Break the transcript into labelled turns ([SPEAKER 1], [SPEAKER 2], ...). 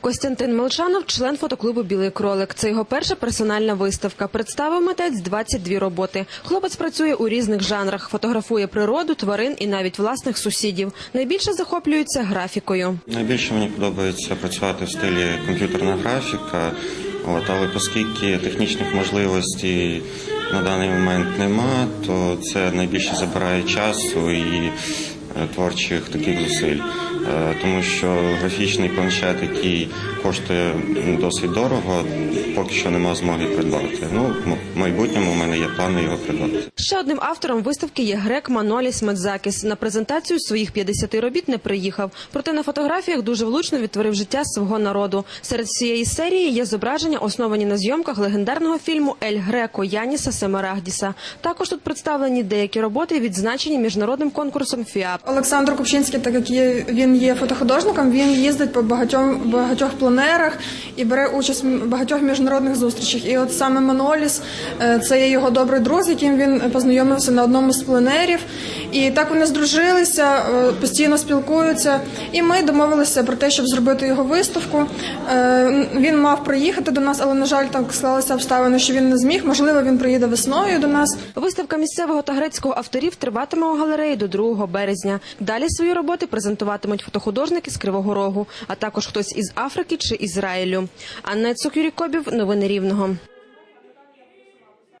[SPEAKER 1] Костянтин Молчанов – член фотоклубу Білий кролик. Це його перша персональна виставка. Представив митець 22 роботи. Хлопець працює у різних жанрах, фотографує природу, тварин і навіть власних сусідів. Найбільше захоплюється графікою.
[SPEAKER 2] Найбільше мені подобається працювати в стилі комп'ютерна графіка, от, але оскільки технічних можливостей на даний момент нема, то це найбільше забирає часу і творчих таких зусиль. Е, Тому що графічний планшет, який коштує досить дорого, поки що нема змоги придбати. Ну, в майбутньому у мене є плани його придбати.
[SPEAKER 1] Ще одним автором виставки є грек Маноліс Медзакіс. На презентацію своїх 50 робіт не приїхав. Проте на фотографіях дуже влучно відтворив життя свого народу. Серед всієї серії є зображення, основані на зйомках легендарного фільму Ель Греко Яніса Семарагдіса. Також тут представлені деякі роботи, відзначені міжнародним конкурсом ФІАП.
[SPEAKER 3] Олександр Купчинський, так як є, він є фотохудожником, він їздить по багатьом багатьох пленерах і бере участь в багатьох міжнародних зустрічах. І от саме Маноліс е, це є його добрий друг, з яким він познайомився на одному з пленерів. І так вони здружилися, е, постійно спілкуються. І ми домовилися про те, щоб зробити його виставку. Е, Він мав приїхати до нас, але на жаль, так склалися обставини, що він не зміг. Можливо, він приїде весною до нас.
[SPEAKER 1] Виставка місцевого та грецького авторів триватиме у галереї до 2 березня. Далі свої роботи презентуватимуть фотохудожники з Кривого Рогу, а також хтось із Африки чи Ізраїлю. Анна Цукюрікобів, новини Рівного.